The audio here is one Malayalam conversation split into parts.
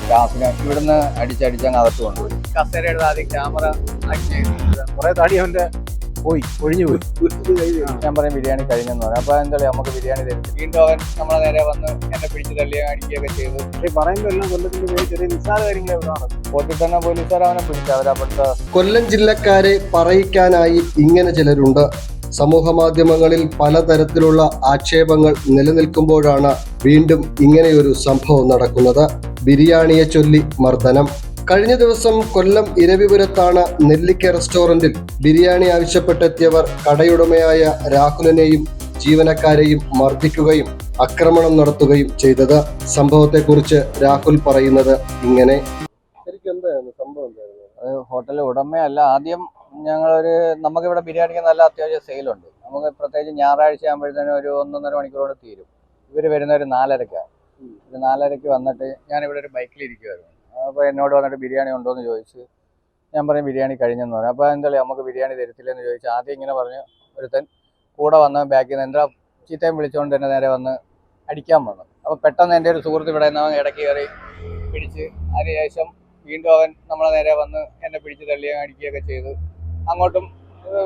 സ്റ്റാഫിനെ ഇവിടുന്ന് അടിച്ചടിച്ചങ്ങ് അകത്ത് കൊണ്ടുപോയി. കസേര എടുത്ത് ആദ്യം ക്യാമറ കുറെ തടി അവന്റെ പോയി ഒഴിഞ്ഞു പോയി. ഞാൻ പറയും ബിരിയാണി കഴിഞ്ഞെന്ന് പറയാം. അപ്പൊ എന്താ നമുക്ക് ബിരിയാണി തരും. വീണ്ടും അവൻ നമ്മളെ നേരെ വന്ന് എന്നെ പിടിച്ച് തള്ളിയ അടിക്കുകയൊക്കെ ചെയ്തു. പക്ഷേ പറയുമ്പോൾ എല്ലാം കൊല്ലത്തിന്റെ പേര് ചെറിയ നിസ്സാര നടക്കും. കോട്ടിൽ തന്നെ പോലീസുകാർ അവനെ പിടിച്ചു അവരപ്പോഴത്തെ കൊല്ലം ജില്ലക്കാരെ പറയിക്കാനായി ഇങ്ങനെ ചിലരുണ്ട്. സമൂഹ മാധ്യമങ്ങളിൽ പലതരത്തിലുള്ള ആക്ഷേപങ്ങൾ നിലനിൽക്കുമ്പോഴാണ് വീണ്ടും ഇങ്ങനെയൊരു സംഭവം നടക്കുന്നത്. ബിരിയാണിയെ ചൊല്ലി മർദ്ദനം. കഴിഞ്ഞ ദിവസം കൊല്ലം ഇരവിപുരത്താണ് നെല്ലിക്ക റെസ്റ്റോറന്റിൽ ബിരിയാണി ആവശ്യപ്പെട്ടെത്തിയവർ കടയുടമയായ രാഹുലിനെയും ജീവനക്കാരെയും മർദ്ദിക്കുകയും ആക്രമണം നടത്തുകയും ചെയ്തത്. സംഭവത്തെക്കുറിച്ച് രാഹുൽ പറയുന്നത് ഇങ്ങനെ. ഹോട്ടൽ ഉടമയല്ല. ആദ്യം ഞങ്ങളൊരു നമുക്കിവിടെ ബിരിയാണിക്ക് നല്ല അത്യാവശ്യം സെയിലുണ്ട്. നമുക്ക് പ്രത്യേകിച്ച് ഞായറാഴ്ച ആകുമ്പോഴത്തേനും ഒരു ഒന്നൊന്നര മണിക്കൂറോടെ തീരും. ഇവർ വരുന്ന ഒരു നാലരക്കാണ്. ഒരു നാലരയ്ക്ക് വന്നിട്ട് ഞാനിവിടെ ഒരു ബൈക്കിൽ ഇരിക്കുമായിരുന്നു അപ്പോൾ എന്നോട് വന്നിട്ട് ബിരിയാണി ഉണ്ടോ എന്ന് ചോദിച്ച് ഞാൻ പറഞ്ഞു ബിരിയാണി കഴിഞ്ഞെന്ന് പറഞ്ഞു. അപ്പോൾ എന്താ നമുക്ക് ബിരിയാണി തരത്തില്ലെന്ന് ചോദിച്ചു ആദ്യം ഇങ്ങനെ പറഞ്ഞു ഒരുത്തൻ കൂടെ വന്ന് ബാക്കിൽ നിന്ന് എന്താ ചീത്തയും വിളിച്ചുകൊണ്ട് തന്നെ നേരെ വന്ന് അടിക്കാൻ വന്നു. അപ്പോൾ പെട്ടെന്ന് എന്റെ ഒരു സുഹൃത്ത് ഇവിടെ നിന്ന് ഇടയ്ക്ക് കയറി പിടിച്ച് അതിനുശേഷം വീണ്ടും അവൻ നമ്മളെ നേരെ വന്ന് എന്നെ പിടിച്ച് തള്ളിയും അടിക്കുകയൊക്കെ ചെയ്ത് അങ്ങോട്ടും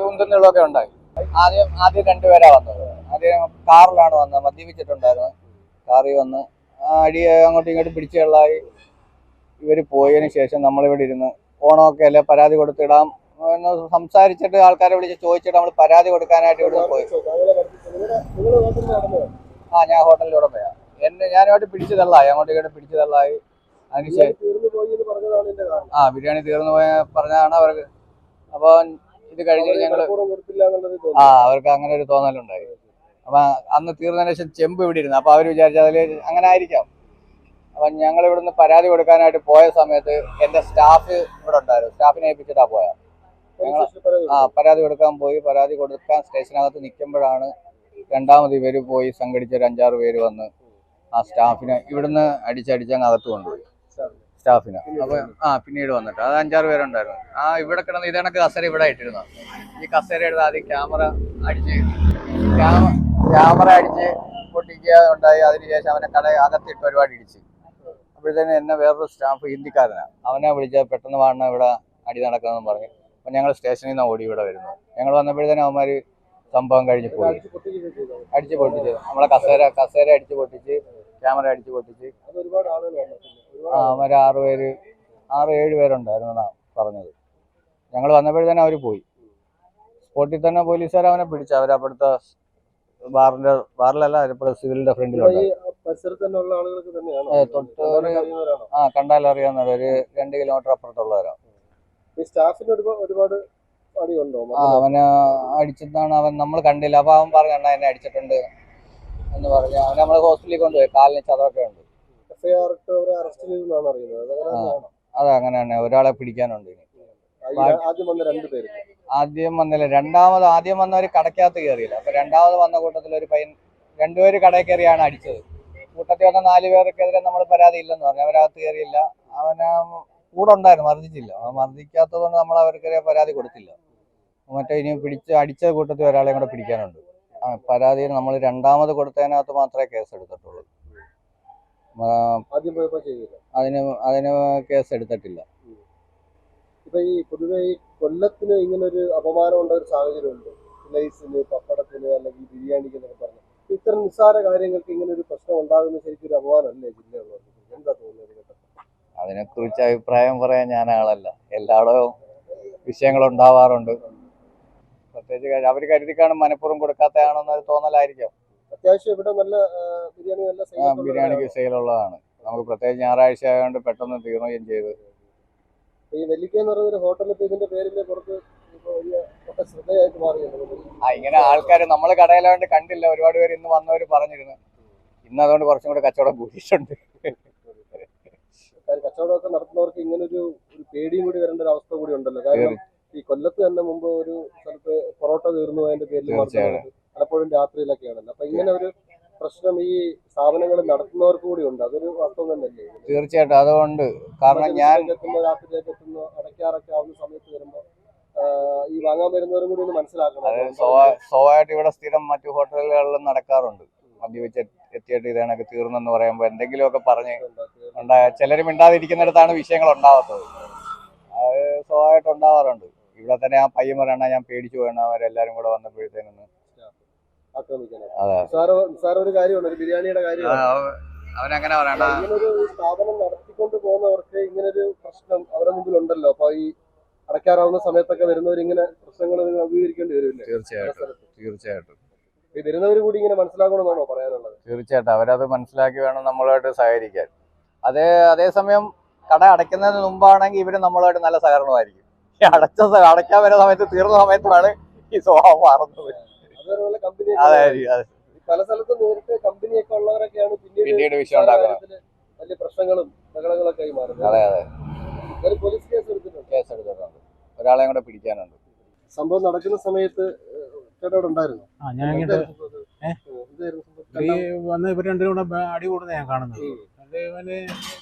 ഉന്തുന്നുള്ളതൊക്കെ ഉണ്ടായി. ആദ്യം ആദ്യം രണ്ടുപേരാണ് വന്നത്. ആദ്യം കാറിലാണ് വന്നത് മദ്യപിച്ചിട്ടുണ്ടായിരുന്നു. കാറിൽ വന്ന് അടി അങ്ങോട്ടും ഇങ്ങോട്ടും പിടിച്ചു വെള്ളമായി ഇവർ പോയതിന് ശേഷം നമ്മളിവിടെ ഇരുന്ന് ഓണമൊക്കെ അല്ലേ പരാതി കൊടുത്തിടാം എന്ന് സംസാരിച്ചിട്ട് ആൾക്കാരെ വിളിച്ച് ചോദിച്ചിട്ട് നമ്മൾ പരാതി കൊടുക്കാനായിട്ട് ഇവിടെ പോയി. ആ ഞാൻ ഹോട്ടലിൽ പോയാ. എന്നെ ഞാനുമായിട്ട് പിടിച്ചു തള്ളായി. അങ്ങോട്ടും ഇങ്ങോട്ടും പിടിച്ചു തള്ളായി. അതിനുശേഷം ആ ബിരിയാണി തീർന്നു പോയ പറഞ്ഞതാണ് അവർക്ക്. അപ്പോൾ ഇത് കഴിഞ്ഞ് ഞങ്ങൾ ആ അവർക്ക് അങ്ങനെ ഒരു തോന്നലുണ്ടായി. അപ്പൊ അന്ന് തീർന്നതിന് ശേഷം ചെമ്പ് ഇവിടെ ഇരുന്നു. അപ്പൊ അവർ വിചാരിച്ചു അതിൽ അങ്ങനെ ആയിരിക്കാം. അപ്പൊ ഞങ്ങൾ ഇവിടുന്ന് പരാതി കൊടുക്കാനായിട്ട് പോയ സമയത്ത് എന്റെ സ്റ്റാഫ് ഇവിടെ ഉണ്ടായിരുന്നു. സ്റ്റാഫിനെ ഏൽപ്പിച്ചിട്ടാ പോയ. ഞങ്ങൾ ആ പരാതി കൊടുക്കാൻ പോയി. പരാതി കൊടുക്കാൻ സ്റ്റേഷനകത്ത് നിൽക്കുമ്പോഴാണ് രണ്ടാമത് ഇവർ പോയി സംഘടിച്ച ഒരു അഞ്ചാറ് പേര് വന്ന് ആ സ്റ്റാഫിനെ ഇവിടുന്ന് അടിച്ചടിച്ചങ്ങ് അകത്ത് കൊണ്ടുപോയി. സ്റ്റാഫിനെ. അപ്പൊ ആ പിന്നീട് വന്നിട്ട്. അത് അഞ്ചാറ് പേരുണ്ടായിരുന്നു. ആ ഇവിടെ കിടന്ന് ഇതേണക്ക് കസേര ഇവിടെ ഇട്ടിരുന്നു. ഈ കസേര എടുത്ത് ആദ്യം ക്യാമറ അടിച്ച് ക്യാമ- ക്യാമറ അടിച്ച് പൊട്ടിക്കുക ഉണ്ടായി. അതിനുശേഷം അവനെ കട അകത്തിട്ട് ഒരുപാട് ഇടിച്ച്. അപ്പോഴത്തേനും എന്നെ വേറൊരു സ്റ്റാഫ് ഹിന്ദിക്കാരനാണ്. അവനെ വിളിച്ച പെട്ടെന്ന് വാണ ഇവിടെ അടി നടക്കുന്നതെന്ന് പറഞ്ഞു. അപ്പം ഞങ്ങൾ സ്റ്റേഷനിൽ നിന്ന് ഓടി ഇവിടെ വരുന്നു ഞങ്ങൾ വന്നപ്പോഴത്തേനും അവന്മാർ സംഭവം കഴിഞ്ഞ് പോയി. അടിച്ച് പൊട്ടിച്ച്. നമ്മളെ കസേര കസേര അടിച്ച് പൊട്ടിച്ച് ക്യാമറ അടിച്ച് പൊട്ടിച്ച്. ആ അവന്മാർ ആറ് പേര് ആറ് ഏഴ് പേരുണ്ടായിരുന്നു പറഞ്ഞത്. ഞങ്ങൾ വന്നപ്പോഴത്തേനും അവർ പോയി. സ്പോട്ടിൽ തന്നെ പോലീസുകാർ അവനെ പിടിച്ചു അവരപ്പോഴത്തെ ബാറിന്റെ ബാറിലല്ല ഇപ്പോൾ സിവിലിന്റെ ഫ്രണ്ടിലുണ്ട്. തൊട്ട് ഒരു ആ കണ്ടാൽ അറിയാവുന്ന ഒരു രണ്ട് കിലോമീറ്റർ അപ്പുറത്തുള്ളവരാണ് ഒരുപാട് ആ അവന് അടിച്ചതാണ് അവൻ നമ്മൾ കണ്ടില്ല. അപ്പൊ അവൻ പറഞ്ഞു അണ്ണാ എന്നെ അടിച്ചിട്ടുണ്ട്. എന്ന് പറഞ്ഞു. അവനെ നമ്മളെ ഹോസ്പിറ്റലിൽ കൊണ്ടുപോയി. കാലിന് ചതവൊക്കെ ഉണ്ട്. അതെ ഇട്ട് അവരെ അറസ്റ്റ് ചെയ്തെന്നാണ് അറിയുന്നത്. അതങ്ങനെ ആ. തന്നെയാണോ? അത് അങ്ങനെ തന്നെ. ഒരാളെ പിടിക്കാനുണ്ട് ഇനി. ആദ്യം വന്ന രണ്ട് പേര്. ആദ്യം വന്നില്ല. രണ്ടാമത് ആദ്യം വന്നവർ കടക്കകത്ത് കയറിയില്ല. അപ്പൊ രണ്ടാമത് വന്ന കൂട്ടത്തിൽ ഒരു പയ്യൻ രണ്ടുപേര് കടയിൽ കയറിയാണ് അടിച്ചത്. കൂട്ടത്തിൽ വന്ന നാല് പേർക്കെതിരെ നമ്മൾ പരാതി ഇല്ലെന്ന് പറഞ്ഞു. അവരകത്ത് കയറിയില്ല. അവന് കൂടെ ഉണ്ടായിരുന്നു മർദ്ദിച്ചില്ല. അവൻ മർദ്ദിക്കാത്തത് കൊണ്ട് നമ്മൾ അവർക്കെതിരെ പരാതി കൊടുത്തില്ല. മറ്റേ ഇനി പിടിച്ച് അടിച്ച കൂട്ടത്തിൽ ഒരാളെയും കൂടെ പിടിക്കാനുണ്ട്. പരാതി നമ്മൾ രണ്ടാമത് കൊടുത്തതിനകത്ത് മാത്രമേ കേസ് എടുത്തിട്ടുള്ളൂ. അതിന് അതിന് കേസ് എടുത്തിട്ടില്ല. ഇപ്പൊ ഈ പൊതുവെ ഈ കൊല്ലത്തിന് ഇങ്ങനെ ഒരു അപമാനം ഉണ്ട ഒരു സാഹചര്യമുണ്ട്. ലൈസിന് പപ്പടത്തിന് അല്ലെങ്കിൽ ബിരിയാണിക്ക് എന്നൊക്കെ പറഞ്ഞു. ഇത്തരം നിസ്സാര കാര്യങ്ങൾക്ക് ഇങ്ങനെ ഒരു പ്രശ്നം ഉണ്ടാകുന്ന ശരിക്കും ഒരു അപമാനമല്ലേ ജില്ലയുള്ളത് എന്താ തോന്നുന്നത് അതിനെക്കുറിച്ച് അഭിപ്രായം പറയാൻ ഞാൻ ആളല്ല. എല്ലായിടവും വിഷയങ്ങൾ ഉണ്ടാവാറുണ്ട്. പ്രത്യേകിച്ച് അവർ കരുതി കാണും മനഃപൂർവം കൊടുക്കാത്തതാണെന്നൊരു തോന്നലായിരിക്കും. അത്യാവശ്യം ഇവിടെ നല്ല ബിരിയാണി നല്ല ബിരിയാണിക്ക് സെയിലുള്ളതാണ്. നമുക്ക് പ്രത്യേകിച്ച് ഞായറാഴ്ച ആയതുകൊണ്ട് പെട്ടെന്ന് തീർന്നുകയും ചെയ്തു ഈ നെല്ലിക്ക എന്ന് പറയുന്ന ഒരു ഹോട്ടലിൽ ഇപ്പൊ ഇതിന്റെ പേരിന്റെ പുറത്ത് ശ്രദ്ധയായിട്ട് മാറിയിട്ടുണ്ട്. ആ ഇങ്ങനെ ആൾക്കാർ നമ്മൾ കടയിലാണ്ട് കണ്ടില്ല. ഒരുപാട് പേര് ഇന്ന് വന്നവർ പറഞ്ഞിരുന്നു. ഇന്ന് അതുകൊണ്ട് കുറച്ചും കൂടെ കച്ചവടം കൂടിയിട്ടുണ്ട്. കച്ചവടമൊക്കെ നടത്തുന്നവർക്ക് ഇങ്ങനെ ഒരു പേടിയും കൂടി വരേണ്ട ഒരു അവസ്ഥ കൂടി ഉണ്ടല്ലോ. കാരണം ഈ കൊല്ലത്ത് തന്നെ മുമ്പ് ഒരു സ്ഥലത്ത് പൊറോട്ട തീർന്നു അതിന്റെ പേരിൽ പലപ്പോഴും രാത്രിയിലൊക്കെയാണല്ലോ. അപ്പൊ ഇങ്ങനെ ഒരു പ്രശ്നം ഈ സ്ഥാപനങ്ങൾ നടത്തുന്നവർക്ക് കൂടി ഉണ്ട്. അതൊരു വാസ്തവം തന്നെയല്ലേ? തീർച്ചയായിട്ടും. അതുകൊണ്ട് കാരണം ഞാൻ എത്തുന്നു രാത്രിയിലേക്ക് എത്തുന്നു അടയ്ക്കാറൊക്കെ ആവുന്ന സമയത്ത് വരുമ്പോ ഈ വാങ്ങാൻ വരുന്നവരും കൂടി ഒന്ന് മനസ്സിലാക്കണം. സ്വാഭാവികമായിട്ട് ഇവിടെ സ്ഥിരം മറ്റു ഹോട്ടലുകളിലും നടക്കാറുണ്ട്. മദ്യപിച്ച് എത്തിയിട്ട് ഇത് കണക്ക് തീർന്നെന്ന് പറയുമ്പോൾ എന്തെങ്കിലുമൊക്കെ പറഞ്ഞ് ഉണ്ടായ ചിലർ മിണ്ടാതിരിക്കുന്നിടത്താണ് വിഷയങ്ങൾ ഉണ്ടാവാത്തത് അത് സ്വാഭാവികമായിട്ട് ഉണ്ടാവാറുണ്ട്. ഇവിടെ തന്നെ ആ പയ്യൻ പറയണ ഞാൻ പേടിച്ചു പോയണ അവരെല്ലാരും കൂടെ വന്നപ്പോഴത്തേനും നിസ്സാര ഒരു കാര്യമാണ് ഒരു ബിരിയാണിയുടെ കാര്യമാണ്. അവനങ്ങനെ പറയണ ഇങ്ങനൊരു സ്ഥാപനം നടത്തിക്കൊണ്ട് പോകുന്നവർക്ക് ഇങ്ങനൊരു പ്രശ്നം അവരുടെ മുമ്പിൽ ഉണ്ടല്ലോ അപ്പൊ ഈ അടയ്ക്കാറാവുന്ന സമയത്തൊക്കെ വരുന്നവർ ഇങ്ങനെ പ്രശ്നങ്ങൾ നിങ്ങൾ അഭിമുഖീകരിക്കേണ്ടി വരും പല തീർച്ചയായിട്ടും. തീർച്ചയായിട്ടും. ഈ വരുന്നവർ കൂടി ഇങ്ങനെ മനസ്സിലാക്കണമെന്നാണോ പറയാനുള്ളത്? തീർച്ചയായിട്ടും അവരത് മനസ്സിലാക്കി വേണം നമ്മളുമായിട്ട് സഹകരിക്കാൻ. അതേ അതേസമയം കട അടയ്ക്കുന്നതിന് മുമ്പാണെങ്കിൽ ഇവർ നമ്മളുമായിട്ട് നല്ല സഹകരണമായിരിക്കും. അടച്ച അടയ്ക്കാൻ വരുന്ന സമയത്ത് തീർന്ന സമയത്താണ് ഈ സ്വഭാവം മാറുന്നത്. അതായിരിക്കും അതെ പല സ്ഥലത്തും നേരിട്ട് കമ്പനിയൊക്കെ ഉള്ളവരൊക്കെയാണ് പിന്നീട് പിന്നീട് വിഷയം ഉണ്ടാക്കുന്നത്. വലിയ പ്രശ്നങ്ങളും ബഹളങ്ങളൊക്കെ ആയി മാറുന്നത്. അതെ അതെ. ഒരു പോലീസ് കേസ് എടുത്തിട്ടുണ്ട്. കേസ് എടുത്തിട്ടുണ്ട്. ഒരാളെയും കൂടെ പിടിക്കാനുണ്ട്. സംഭവം നടക്കുന്ന സമയത്ത് ഉണ്ടായിരുന്നു? ആ ഞാൻ ഇങ്ങോട്ട്? ഈ വന്ന് ഇവർ രണ്ടും കൂടെ അടി കൂടുന്ന ഞാൻ കാണുന്നത്. അത് ഇവന്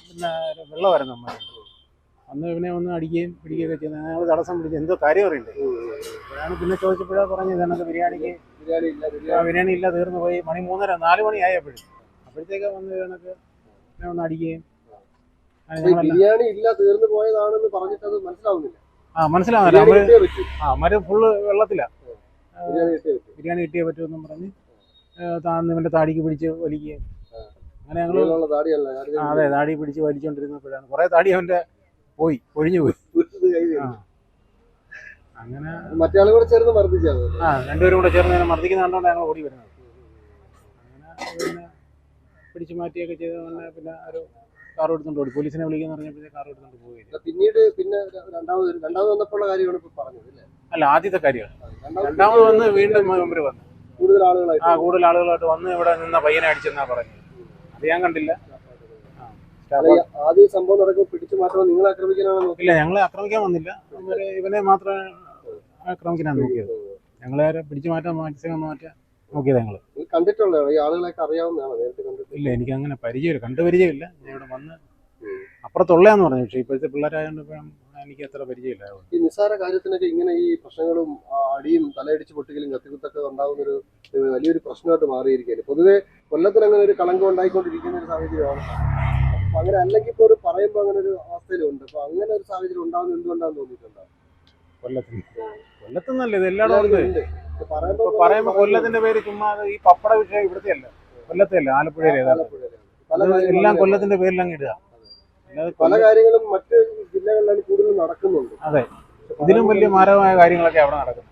പിന്നെ വെള്ളമായിരുന്നു അമ്മ അന്ന് ഇവനെ ഒന്ന് അടിക്കുകയും പിടിക്കുകയൊക്കെ ചെയ്യുന്നത് ഞങ്ങൾ തടസ്സം പിടിച്ചു എന്തോ കാര്യം അറിയില്ലേ. അപ്പോഴാണ് പിന്നെ ചോദിച്ചപ്പോഴാണ് പറഞ്ഞത് ഞങ്ങൾക്ക് ബിരിയാണിക്ക് ബിരിയാണി ഇല്ല ബിരിയാണി. ഇല്ല തീർന്നു പോയി. മണി മൂന്നര നാല് മണി ആയപ്പോഴും. അപ്പോഴത്തേക്ക് വന്ന് കണക്ക് എന്നെ ഒന്ന് അടിക്കുകയും ബിരിയാണി ഇല്ല തീർന്നു പോയതാണെന്ന് പറഞ്ഞിട്ട് അത് മനസ്സിലാവുന്നില്ല. ആ മനസ്സിലാവുന്നില്ല. അവർ കിട്ടിയേ ആ മരം ഫുള്ള് വെള്ളത്തിലാ. ബിരിയാണി കിട്ടിയേ പറ്റുമെന്നും പറഞ്ഞ് താന്ന് ഇവന്റെ താടിക്ക് പിടിച്ച് വലിക്കുകയും. അങ്ങനെ ഞങ്ങൾ അതെ താടി പിടിച്ച് വലിച്ചോണ്ടിരുന്നപ്പോഴാണ്. കുറെ താടി അവന്റെ പോയി ഒഴിഞ്ഞു പോയി. അങ്ങനെ മറ്റേ കൂടെ ചേർന്ന് മർദ്ദിച്ചത് ആ രണ്ടുപേരും കൂടെ ചേർന്ന് ഇങ്ങനെ മർദ്ദിക്കുന്ന കണ്ടോണ്ട് ഞങ്ങൾ ഓടി വരുന്നത്. അങ്ങനെ പിന്നെ പിടിച്ചു മാറ്റിയൊക്കെ ചെയ്ത് പിന്നെ പിന്നെ ഒരു കാർ എടുത്തോണ്ട് ഓടി. പോലീസിനെ വിളിക്കുന്ന പറഞ്ഞപ്പോഴേ കാർ എടുത്തോണ്ട് പോയി പിന്നീട് പിന്നെ രണ്ടാമത് രണ്ടാമത് വന്നപ്പോഴുള്ള കാര്യമാണ് ഇപ്പൊ പറഞ്ഞത് അല്ലേ? അല്ല ആദ്യത്തെ കാര്യമാണ്. രണ്ടാമത് വന്ന് വീണ്ടും മുമ്പിൽ വന്നു. കൂടുതൽ ആളുകളായിട്ട് ആ കൂടുതൽ ആളുകളായിട്ട് വന്ന് ഇവിടെ നിന്ന പയ്യനെ അടിച്ചെന്നാ പറഞ്ഞു അത് ഞാൻ കണ്ടില്ല. ആദ്യം സംഭവം നടക്കുമ്പോൾ പിടിച്ചു മാറ്റുമ്പോൾ നിങ്ങൾ ആക്രമിക്കാനാണ് ഇല്ല ഞങ്ങളെ ആക്രമിക്കാൻ വന്നില്ല. ഇവനെ മാത്രമേ ആക്രമിക്കാനാണ് നോക്കിയത്. ഞങ്ങളെ പിടിച്ചു മാറ്റാൻ മാക്സിമം മാറ്റാൻ നോക്കിയത് ഞങ്ങൾ. നിങ്ങൾ കണ്ടിട്ടുള്ളോ ഈ ആളുകളൊക്കെ അറിയാവുന്നതാണോ? നേരത്തെ കണ്ടിട്ട്. ഇല്ല എനിക്ക് അങ്ങനെ പരിചയമില്ല കണ്ടു പരിചയമില്ല ഞാൻ ഇവിടെ വന്ന് അപ്പുറത്തുള്ളതെന്ന് പറഞ്ഞു പക്ഷേ ഇപ്പോഴത്തെ പിള്ളേരായതുകൊണ്ട് ഇപ്പം എനിക്ക് അത്ര പരിചയമില്ല ഈ നിസ്സാര കാര്യത്തിനൊക്കെ ഇങ്ങനെ ഈ പ്രശ്നങ്ങളും അടിയും തലയടിച്ച് പൊട്ടുകയും കത്തിക്കുത്തൊക്കെ ഉണ്ടാകുന്ന ഒരു ഒരു വലിയൊരു പ്രശ്നമായിട്ട് മാറിയിരിക്കുകയാണ്. പൊതുവെ കൊല്ലത്തിൽ അങ്ങനെ ഒരു കളങ്കം ഉണ്ടായിക്കൊണ്ടിരിക്കുന്ന ഒരു സാഹചര്യമാണ്. അപ്പൊ അങ്ങനെ അല്ലെങ്കിൽ ഇപ്പോൾ ഒരു പറയുമ്പോൾ അങ്ങനെ ഒരു അവസ്ഥയിലുണ്ട്. അപ്പൊ അങ്ങനെ ഒരു സാഹചര്യം ഉണ്ടാവുന്ന എന്തുകൊണ്ടാന്ന് തോന്നിയിട്ടുണ്ടോ? കൊല്ലത്തിന്. കൊല്ലത്തുനിന്നല്ല ഇത് എല്ലായിടവും ഉണ്ട്. ഉണ്ട്. ഇപ്പൊ ഇപ്പൊ പറയുമ്പോൾ പറയുമ്പോ കൊല്ലത്തിന്റെ പേര് ചുമ്മാ ഈ പപ്പട വിഷയം ഇവിടുത്തെ അല്ല. കൊല്ലത്തെ അല്ല ആലപ്പുഴയിലെ എല്ലാം കൊല്ലത്തിന്റെ പേരിൽ അങ്ങ് ഇടുക പല കാര്യങ്ങളും മറ്റ് ജില്ലകളിലാണ് കൂടുതൽ നടക്കുന്നുണ്ട്. അതെ. ഇതിലും വലിയ മാരകമായ കാര്യങ്ങളൊക്കെ അവിടെ നടക്കുന്നു.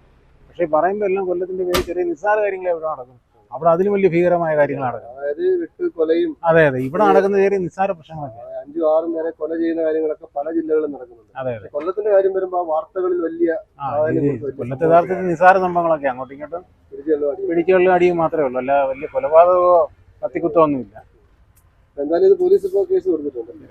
പക്ഷെ പറയുമ്പോൾ എല്ലാം കൊല്ലത്തിന്റെ പേര് ചെറിയ നിസ്സാര കാര്യങ്ങളെ അവിടെ നടക്കും അവിടെ അതിലും വലിയ ഭീകരമായ കാര്യങ്ങൾ നടക്കുന്നത്. അതായത് വിട്ട് കൊലയും അതെ അതെ. ഇവിടെ നടക്കുന്ന ചെറിയ നിസ്സാര പ്രശ്നങ്ങളൊക്കെ. അഞ്ചും ആറും പേരെ കൊല ചെയ്യുന്ന കാര്യങ്ങളൊക്കെ പല ജില്ലകളിലും നടക്കുന്നുണ്ട്. അതെ അതെ. കൊല്ലത്തിന്റെ കാര്യം വരുമ്പോൾ വാർത്തകളിൽ വലിയ ആ ഇത് കൊല്ലത്തെ യഥാർത്ഥത്തിൽ നിസ്സാര സംഭവങ്ങളൊക്കെ. അങ്ങോട്ടും ഇങ്ങോട്ടും പിടിച്ചുള്ള അടിയും. മാത്രമേ ഉള്ളൂ. അല്ല വലിയ കൊലപാതകമോ കത്തിക്കുത്തോ ഒന്നുമില്ല. എന്തായാലും ഇത് പോലീസ് ഇപ്പോൾ കേസ് കൊടുത്തിട്ടുണ്ട്.